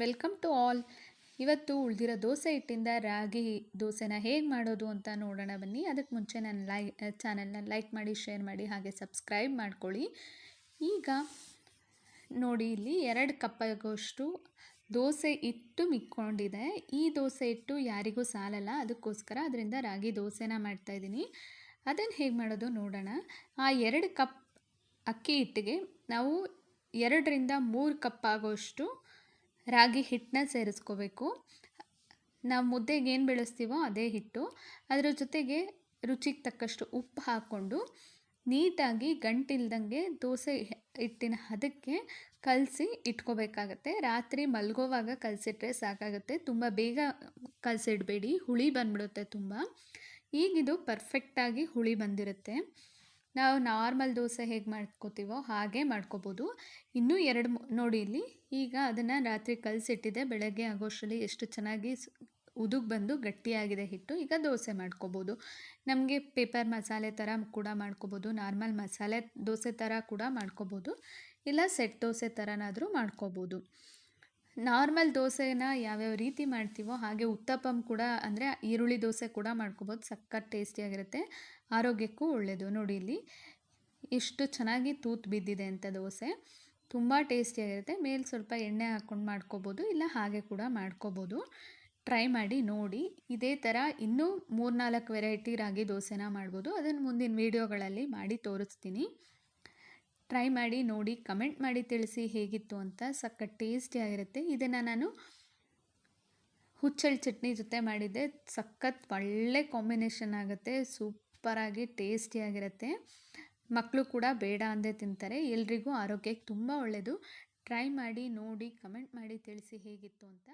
Welcome to all. ಇವತ್ತು ಉಳಿದಿರೋ ದೋಸೆ ಹಿಟ್ಟಿಂದ ರಾಗಿ ದೋಸೆನ ಹೇಗೆ ಮಾಡೋದು ಅಂತ ನೋಡೋಣ ಬನ್ನಿ. ಅದಕ್ಕೆ ಮುಂಚೆ ನನ್ನ ಲೈ ಚಾನಲ್ನ ಲೈಕ್ ಮಾಡಿ, ಶೇರ್ ಮಾಡಿ, ಹಾಗೆ ಸಬ್ಸ್ಕ್ರೈಬ್ ಮಾಡ್ಕೊಳ್ಳಿ. ಈಗ ನೋಡಿ, ಇಲ್ಲಿ ಎರಡು ಕಪ್ಪಗೋಷ್ಟು ದೋಸೆ ಹಿಟ್ಟು ಮಿಕ್ಕೊಂಡಿದೆ. ಈ ದೋಸೆ ಹಿಟ್ಟು ಯಾರಿಗೂ ಸಾಲಲ್ಲ. ಅದಕ್ಕೋಸ್ಕರ ಅದರಿಂದ ರಾಗಿ ದೋಸೆನ ಮಾಡ್ತಾಯಿದ್ದೀನಿ ಅದನ್ನು ಹೇಗೆ ಮಾಡೋದು ನೋಡೋಣ. ಆ ಎರಡು ಕಪ್ ಅಕ್ಕಿ ಹಿಟ್ಟಿಗೆ ನಾವು ಎರಡರಿಂದ ಮೂರು ಕಪ್ ಆಗೋಷ್ಟು ರಾಗಿ ಹಿಟ್ಟನ್ನ ಸೇರಿಸ್ಕೋಬೇಕು. ನಾವು ಮುದ್ದೆಗೆ ಏನು ಬೆಳೆಸ್ತೀವೋ ಅದೇ ಹಿಟ್ಟು. ಅದರ ಜೊತೆಗೆ ರುಚಿಗೆ ತಕ್ಕಷ್ಟು ಉಪ್ಪು ಹಾಕ್ಕೊಂಡು ನೀಟಾಗಿ ಗಂಟಿಲ್ದಂಗೆ ದೋಸೆ ಹಿಟ್ಟಿನ ಹದಕ್ಕೆ ಕಲಸಿ ಇಟ್ಕೋಬೇಕಾಗತ್ತೆ. ರಾತ್ರಿ ಮಲ್ಗೋವಾಗ ಕಲಸಿಟ್ರೆ ಸಾಕಾಗುತ್ತೆ. ತುಂಬ ಬೇಗ ಕಲಸಿಡಬೇಡಿ. ಹುಳಿ ಬಂದ್ಬಿಡುತ್ತೆ ತುಂಬ. ಈಗಿದು ಪರ್ಫೆಕ್ಟಾಗಿ ಹುಳಿ ಬಂದಿರುತ್ತೆ. ನಾವು ನಾರ್ಮಲ್ ದೋಸೆ ಹೇಗೆ ಮಾಡ್ಕೋತೀವೋ ಹಾಗೆ ಮಾಡ್ಕೋಬೋದು. ಇನ್ನೂ ಎರಡು ನೋಡಿ ಇಲ್ಲಿ, ಈಗ ಅದನ್ನು ರಾತ್ರಿ ಕಲಸಿಟ್ಟಿದೆ, ಬೆಳಗ್ಗೆ ಆಗೋಷ್ಟರಲ್ಲಿ ಎಷ್ಟು ಚೆನ್ನಾಗಿ ಉದುಗ್ ಬಂದು ಗಟ್ಟಿಯಾಗಿದೆ ಹಿಟ್ಟು, ಈಗ ದೋಸೆ ಮಾಡ್ಕೋಬೋದು. ನಮಗೆ ಪೇಪರ್ ಮಸಾಲೆ ಥರ ಕೂಡ ಮಾಡ್ಕೋಬೋದು, ನಾರ್ಮಲ್ ಮಸಾಲೆ ದೋಸೆ ಥರ ಕೂಡ ಮಾಡ್ಕೋಬೋದು, ಇಲ್ಲ ಸೆಟ್ ದೋಸೆ ಥರನಾದರೂ ಮಾಡ್ಕೋಬೋದು. ನಾರ್ಮಲ್ ದೋಸೆನ ಯಾವ್ಯಾವ ರೀತಿ ಮಾಡ್ತೀವೋ ಹಾಗೆ ಉತ್ತಪ್ಪಂ ಕೂಡ ಅಂದರೆ ಈರುಳ್ಳಿ ದೋಸೆ ಕೂಡ ಮಾಡ್ಕೋಬೋದು. ಸಖತ್ ಟೇಸ್ಟಿಯಾಗಿರುತ್ತೆ. ಆರೋಗ್ಯಕ್ಕೂ ಒಳ್ಳೆಯದು ನೋಡಿ ಇಲ್ಲಿ ಎಷ್ಟು ಚೆನ್ನಾಗಿ ತೂತು ಬಿದ್ದಿದೆ ಅಂತ ದೋಸೆ. ತುಂಬ ಟೇಸ್ಟಿಯಾಗಿರುತ್ತೆ. ಮೇಲೆ ಸ್ವಲ್ಪ ಎಣ್ಣೆ ಹಾಕ್ಕೊಂಡು ಮಾಡ್ಕೋಬೋದು. ಇಲ್ಲ ಹಾಗೆ ಕೂಡ ಮಾಡ್ಕೋಬೋದು. ಟ್ರೈ ಮಾಡಿ ನೋಡಿ. ಇದೇ ಥರ ಇನ್ನೂ ಮೂರ್ನಾಲ್ಕು ವೆರೈಟಿ ರಾಗಿ ದೋಸೆನ ಮಾಡ್ಬೋದು. ಅದನ್ನು ಮುಂದಿನ ವೀಡಿಯೋಗಳಲ್ಲಿ ಮಾಡಿ ತೋರಿಸ್ತೀನಿ. ಟ್ರೈ ಮಾಡಿ ನೋಡಿ ಕಮೆಂಟ್ ಮಾಡಿ ತಿಳಿಸಿ ಹೇಗಿತ್ತು ಅಂತ ಸಖತ್ ಟೇಸ್ಟಿಯಾಗಿರುತ್ತೆ ಇದನ್ನು ನಾನು ಹುಚ್ಚಳ್ಳಿ ಚಟ್ನಿ ಜೊತೆ ಮಾಡಿದ್ದೆ. ಸಖತ್ ಒಳ್ಳೆ ಕಾಂಬಿನೇಷನ್ ಆಗುತ್ತೆ ಸೂಪರಾಗಿ ಟೇಸ್ಟಿಯಾಗಿರುತ್ತೆ ಮಕ್ಕಳು ಕೂಡ ಬೇಡ ಅಂದೇ ತಿಂತಾರೆ. ಎಲ್ರಿಗೂ ಆರೋಗ್ಯಕ್ಕೆ ತುಂಬ ಒಳ್ಳೆಯದು ಟ್ರೈ ಮಾಡಿ ನೋಡಿ ಕಮೆಂಟ್ ಮಾಡಿ ತಿಳಿಸಿ ಹೇಗಿತ್ತು ಅಂತ.